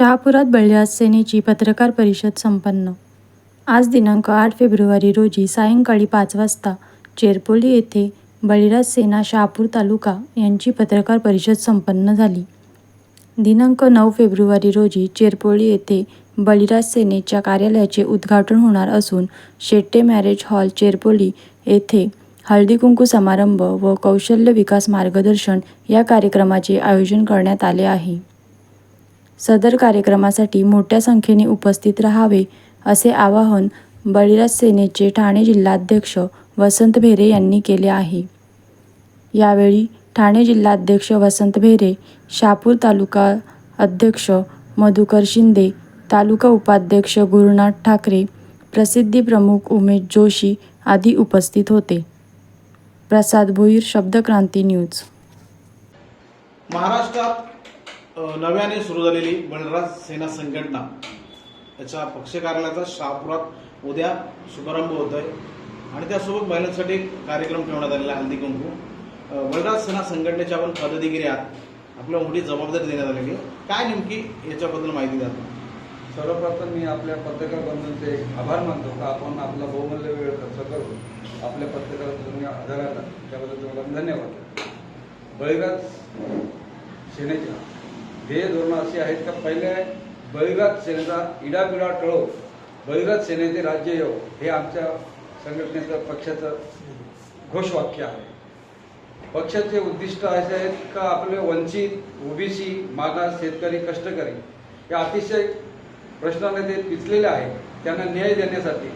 शहापुरात बळीराज सेनेची पत्रकार परिषद संपन्न. आज दिनांक आठ फेब्रुवारी रोजी सायंकाळी पाच वाजता चेरपोली येथे बळीराज सेना शहापूर तालुका यांची पत्रकार परिषद संपन्न झाली. दिनांक नऊ फेब्रुवारी रोजी चेरपोळी येथे बळीराज सेनेच्या कार्यालयाचे उद्घाटन होणार असून शेट्टे मॅरेज हॉल चेरपोली येथे हळदीकुंकू समारंभ व कौशल्य विकास मार्गदर्शन या कार्यक्रमाचे आयोजन करण्यात आले आहे. सदर कार्यक्रमासाठी मोठ्या संख्येने उपस्थित राहावे असे आवाहन बळीराज सेनेचे ठाणे जिल्हाध्यक्ष वसंत भेरे यांनी केले आहे. यावेळी ठाणे जिल्हाध्यक्ष वसंत भेरे शापूर तालुका अध्यक्ष मधुकर शिंदे तालुका उपाध्यक्ष गुरुनाथ ठाकरे प्रसिद्धी प्रमुख उमेश जोशी आदी उपस्थित होते. प्रसाद भोईर शब्दक्रांती न्यूज. महाराष्ट्रात नव्याने सुरू झालेली बळराज सेना संघटना. याच्या पक्ष कार्यालयाचा शहापुरात उद्या शुभारंभ होत आहे आणि त्यासोबत महिलांसाठी एक कार्यक्रम ठेवण्यात आलेला आहे हल्दी कुंकू. अ, सेना संघटनेच्या आपण पदाधिकारी आहात. आपल्याला मोठी जबाबदारी देण्यात आलेली काय नेमकी याच्याबद्दल माहिती द्या सर्वप्रथम मी आपल्या पत्रकार बंधूंचे आभार मानतो का आपण आपला बहुमूल्य वेळ खर्च करून आपल्या पत्रकाराचा तुम्ही आधार आला त्याबद्दल तुम्हाला धन्यवाद. बळीराज सेनेच्या ध्येय धोरणं अशी आहेत का पहिले बळीराज सेनेचा इडापिडा टळो बळीराज सेनेचे राज्य येऊ हे आमच्या संघटनेचं पक्षाचं घोषवाक्य आहे. पक्षाचे उद्दिष्ट असे आहेत का आपले वंचित ओबीसी मागास शेतकरी कष्टकरी हे अतिशय प्रश्नाने ते पिचलेले आहेत. त्यांना न्याय देण्यासाठी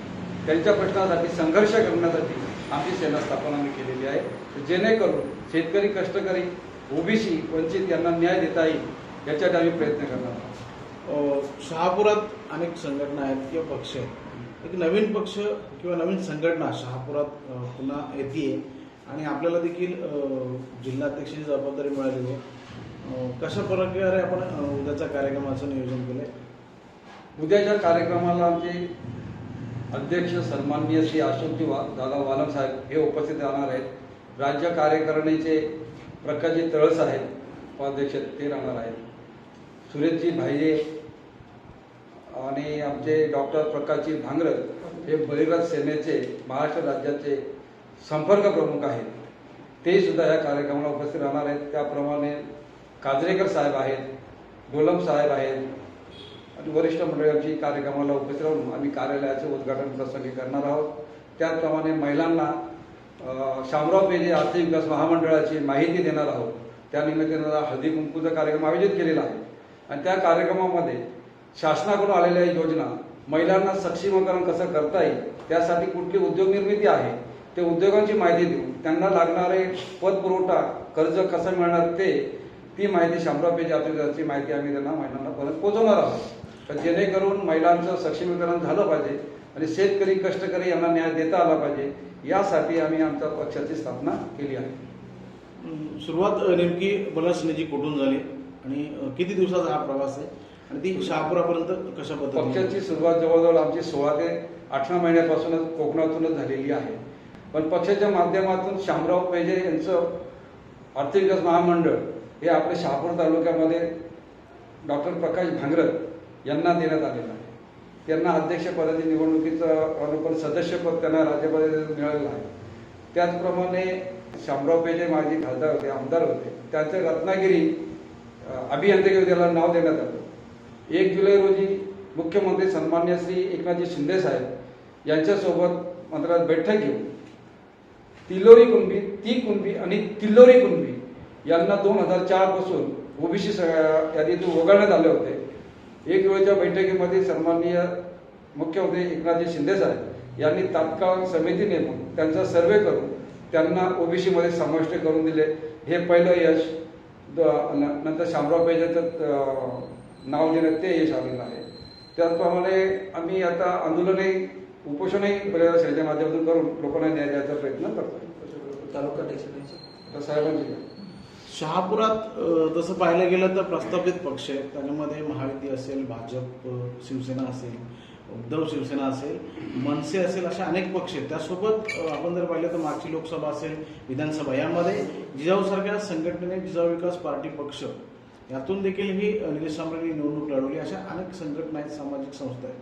त्यांच्या प्रश्नासाठी संघर्ष करण्यासाठी आमची सेना स्थापना केलेली आहे. जेणेकरून शेतकरी कष्टकरी ओबीसी वंचित यांना न्याय देता येईल. याच्यासाठी आम्ही प्रयत्न करणार शहापुरात अनेक संघटना आहेत किंवा पक्ष आहेत. एक नवीन पक्ष किंवा नवीन संघटना शहापुरात पुन्हा येते आणि आपल्याला देखील जिल्हाध्यक्षाची जबाबदारी मिळालेली आहे. कशा प्रकारे आपण उद्याच्या कार्यक्रमाचं नियोजन केलंय? उद्याच्या कार्यक्रमाला आमचे अध्यक्ष सन्माननीय श्री अशोकजी वा दादा वालम साहेब हे उपस्थित राहणार आहेत. राज्य कार्यकारिणीचे प्रकाशजी तळस आहेत उपाध्यक्ष ते राहणार आहेत. सुरेशजी भाईजे आणि आमचे डॉक्टर प्रकाशजी भांगरत हे बळीराज सेनेचे महाराष्ट्र राज्याचे संपर्क प्रमुख आहेत. ते सुद्धा या कार्यक्रमाला उपस्थित राहणार आहेत. त्याप्रमाणे काजरेकर साहेब आहेत गोलम साहेब आहेत आणि वरिष्ठ मंडळाची कार्यक्रमाला उपस्थित राहून आम्ही कार्यालयाचे उद्घाटन प्रसंगी करणार आहोत. त्याचप्रमाणे महिलांना शामराव पेजे आर्थिक विकास महामंडळाची माहिती देणार आहोत. त्यानिमित्तानं हळदी कुंकूचा कार्यक्रम आयोजित केलेला आहे. आणि त्या कार्यक्रमामध्ये शासनाकडून आलेल्या योजना महिलांना सक्षमीकरण कसं करता येईल त्यासाठी कुठली उद्योग निर्मिती आहे ते उद्योगांची माहिती देऊन त्यांना लागणारे पतपुरवठा कर्ज कसं मिळणार ते ती माहिती शामराव पेज आर्थिक माहिती आम्ही त्यांना महिलांना परत पोहोचवणार आहोत. तर जेणेकरून महिलांचं सक्षमीकरण झालं पाहिजे आणि शेतकरी कष्टकरी यांना न्याय देता आला पाहिजे यासाठी आम्ही आमच्या पक्षाची स्थापना केली आहे. सुरुवात नेमकी बलासनेची कुठून झाली? आणि किती दिवसाचा हा प्रवास आहे? आणि ती शहापुरापर्यंत कशा पद्धतीने? पक्षाची सुरुवात जवळजवळ आमची सोळा ते अठरा महिन्यापासूनच कोकणातूनच झालेली आहे. पण पक्षाच्या माध्यमातून शामराव पेजे यांचं आर्थिक विकास महामंडळ हे आपल्या शहापूर तालुक्यामध्ये डॉक्टर प्रकाश भांगरत यांना देण्यात आलेलं आहे. त्यांना अध्यक्षपदाची निवडणुकीचं अनुपण सदस्यपद त्यांना राज्यपदाचं मिळालेलं आहे. त्याचप्रमाणे शामराव पेजे माजी खासदार होते आमदार होते. त्यांचं रत्नागिरी अभियांत्रिकी त्याला नाव देण्यात आलं. एक जुलै रोजी मुख्यमंत्री सन्मान्य श्री एकनाथजी शिंदे साहेब यांच्यासोबत मंत्रालयात बैठक घेऊन तिलोरी कुणबी ती कुणबी आणि तिल्लोरी कुणबी यांना दोन हजार चारपासून ओबीसी यादीतून वगळण्यात आले होते. एक वेळच्या बैठकीमध्ये सन्माननीय मुख्यमंत्री एकनाथजी शिंदे साहेब यांनी तात्काळ समिती नेमून त्यांचा सर्वे करून त्यांना ओबीसीमध्ये समाविष्ट करून दिले. हे पहिलं यश नंतर शामराव पेजाचं नाव देण्यात ते यश आलेलं आहे. त्याचप्रमाणे आम्ही आता आंदोलनही उपोषणही बऱ्याच याच्या माध्यमातून करून लोकांना न्याय द्यायचा प्रयत्न करतो तालुका तर साहेबांची. शहापुरात तसं पाहायला गेलं तर प्रस्थापित पक्ष आहेत. त्याच्यामध्ये महायुती असेल भाजप शिवसेना असेल. उद्धव शिवसेना असेल मनसे असेल अशा अनेक पक्ष आहेत. त्यासोबत आपण जर पाहिलं तर मागची लोकसभा असेल विधानसभा यामध्ये जिजाऊसारख्या संघटनेने जिजाऊ विकास पार्टी पक्ष यातून देखील ही निलेश सांबरेंनी निवडणूक लढवली. अशा अनेक संघटना आहेत सामाजिक संस्था आहेत.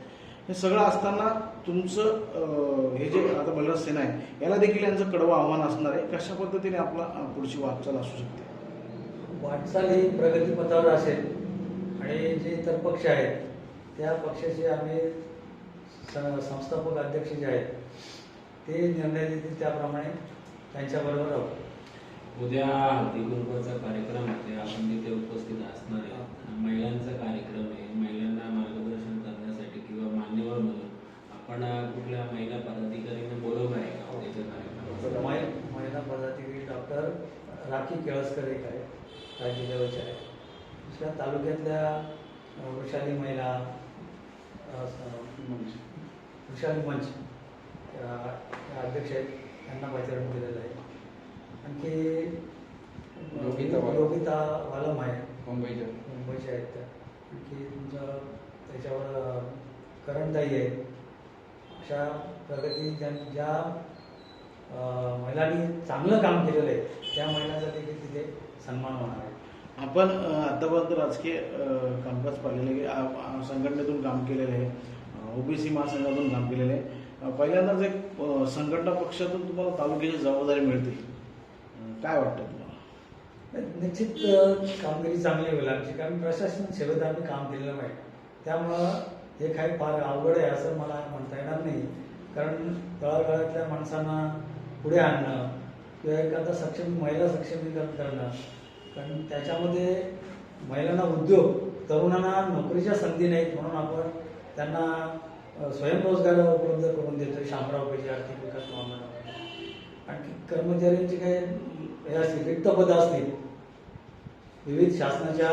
हे सगळं असताना तुमचं हे जे आता बलराज सेना आहे याला देखील यांचं कडवं आव्हान असणार आहे. कशा पद्धतीने आपला पुढची वाटचाल असू शकते? वाटचाल ही प्रगतीपथावर असेल. आणि जे इतर पक्ष आहेत त्या पक्षाशी आम्ही संस्थापक अध्यक्ष जे आहेत ते निर्णय देतील त्याप्रमाणे त्यांच्याबरोबर आहोत. उद्या हळदी कुंकवाचा कार्यक्रम आहे. आपण तिथे उपस्थित असणार आहे महिलांचा कार्यक्रम आहे. महिलांना मार्गदर्शन करण्यासाठी किंवा मान्यवर म्हणून आपण कुठल्या महिला पदाधिकाऱ्यांना बोलवलं आहे का? उद्याच्या कार्यक्रमात? मै- महिला पदाधिकारी डॉक्टर राखी केळसकर एक आहे. राज्य लेवलच्या आहे दुसऱ्या तालुक्यातल्या वृषाली महिला वृषाली मंच अध्यक्ष आहेत. त्यांना पाचारण दिलेलं आहे. आणखी योगिता वालम. योगिता वालम आहे. मुंबईच्या. मुंबईच्या आहेत त्या. आणखी तुमचं त्याच्यावर करणताई आहे अशा प्रगती ज्या ज्या महिलांनी चांगलं काम केलेलं आहे त्या महिलांचा देखील तिथे सन्मान होणार आहे. आपण आतापर्यंत राजकीय कामकाज पाहिलेलं आहे संघटनेतून काम केलेलं आहे. ओबीसी महासंघातून काम केलेलं आहे. पहिल्यांदाच एक संघटना पक्षातून तुम्हाला तालुक्याची जबाबदारी मिळते. काय वाटतं तुम्हाला? निश्चित कामगिरी चांगली होईल आमची कारण प्रशासन सेवेत आम्ही काम केलेलं आहे. त्यामुळं हे काही फार अवघड आहे असं मला म्हणता येणार नाही. कारण तळागाळातल्या माणसांना पुढे आणणं किंवा एखादा सक्षम महिला सक्षमीकरण करणं कारण त्याच्यामध्ये महिलांना उद्योग तरुणांना नोकरीच्या संधी नाहीत म्हणून आपण त्यांना स्वयंरोजगार उपलब्ध करून देतो शामराव पेशी आर्थिक विकास महामंडळ आणखी कर्मचाऱ्यांची काही हे असतील रिक्त पदं असतील. विविध शासनाच्या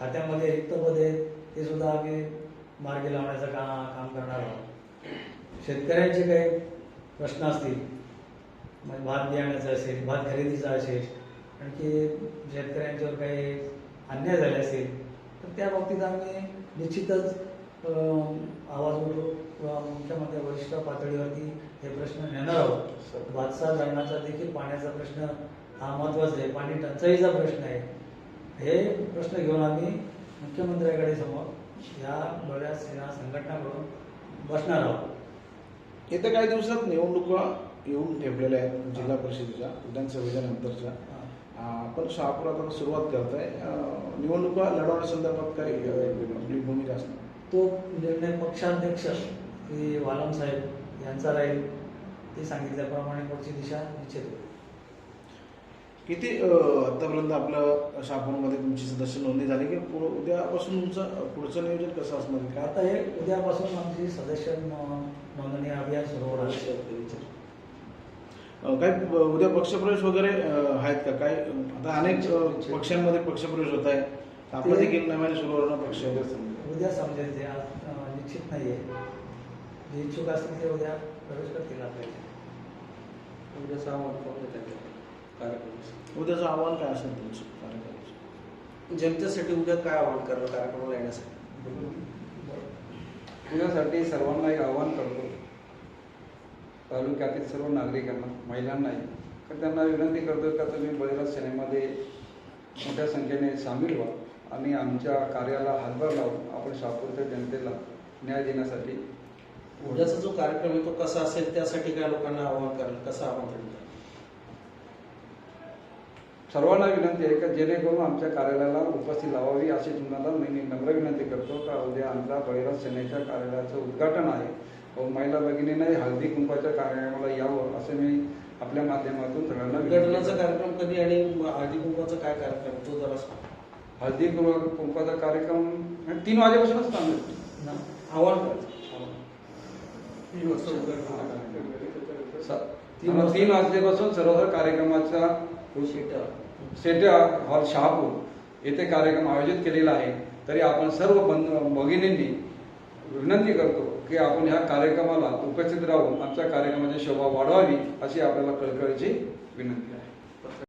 खात्यामध्ये रिक्त पद आहेत ते सुद्धा आम्ही मार्गी लावण्याचं का काम करणार आहोत. शेतकऱ्यांचे काही प्रश्न असतील म्हणजे भात बियाण्याचा असेल भात खरेदीचा असेल आणखी शेतकऱ्यांच्यावर काही अन्याय झाले असेल तर त्या बाबतीत आम्ही निश्चितच आवाज उठवू किंवा मुख्यमंत्री वरिष्ठ पातळीवरती हे प्रश्न नेणार आहोत. भातसा धरणाचा देखील पाण्याचा प्रश्न हा महत्त्वाचा आहे. पाणी टंचाईचा प्रश्न आहे. हे प्रश्न घेऊन आम्ही मुख्यमंत्र्याकडे समोर या बऱ्या सेना संघटनाकडून बसणार आहोत. येत्या काही दिवसात निवडणुका येऊन ठेपलेल्या आहेत जिल्हा परिषदेच्या विधानसभेच्या आपण शहापुरात सुरुवात करताय. निवडणुका लढवण्यासंदर्भात काही आपली भूमिका असणार? तो निर्णय पक्षाध्यक्ष श्री वालम साहेब यांचा राहील ते सांगितल्याप्रमाणे पुढची दिशा निश्चित होईल. किती अ, आतापर्यंत आपलं शहापूरमध्ये तुमची सदस्य नोंदणी झाली की पुढं उद्यापासून तुमचं पुढचं नियोजन कसं असणार आहे? काय आता हे उद्यापासून आमची सदस्य नोंदणी अभियान सुरू होणार आहे. अ, काही अ, उद्या पक्षप्रवेश वगैरे आहेत का? काय आता अनेक पक्षांमध्ये पक्षप्रवेश होत आहे. आपलं देखील नव्याने सुरू होणार पक्ष. उद्या समजेल ते आज निश्चित नाही आहे जे इच्छुक असतील ते उद्या प्रवेश करतील आपल्याला उद्याचं आव्हान त्यांचं कार्यक्रम उद्याचं आव्हान काय असेल तुमचं? कार्यक्रमाचं. जनतेसाठी उद्या काय आव्हान करणार कार्यक्रमाला येण्यासाठी? त्यासाठी सर्वांना एक आवाहन करतो. तालुक्यातील सर्व नागरिकांना महिलांनाही तर त्यांना विनंती करतो का तुम्ही बळीराज सेनेमध्ये मोठ्या संख्येने सामील व्हा. आणि आमच्या कार्याला हातभार लावून आपण शहापूरच्या जनतेला न्याय देण्यासाठी उद्याचा जो कार्यक्रम आहे तो कसा असेल त्यासाठी काय लोकांना आव्हान कराल कसं आव्हान कराल सर्वांना विनंती आहे का जेणेकरून आमच्या कार्यालयाला उपस्थित लावावी अशी तुम्हाला मी नम्र विनंती करतो का उद्या आमच्या बळीराज सेनेच्या कार्यालयाचं उद्घाटन आहे व महिला भगिनींनाही हळदी कुंकवाच्या कार्यक्रमाला यावं असं मी आपल्या माध्यमातून सगळ्यांना उद्घाटनाचा. कार्यक्रम कधी आणि हळदी कुंकवाचा काय कार्यक्रम तो जरा सांग. हळदी कुंकवा- कुंकवाचा कार्यक्रम तीन वाजेपासूनच. ना आव्हान करायचं तीन वाजल्यापासून सर्व कार्यक्रमाचा शेट सेट हॉल शहापूर येथे कार्यक्रम आयोजित केलेला आहे. तरी आपण सर्व बंध भगिनींनी विनंती करतो की आपण ह्या कार्यक्रमाला उपस्थित राहून आमच्या कार्यक्रमाची शोभा वाढवावी अशी आपल्याला कळकळीची विनंती आहे.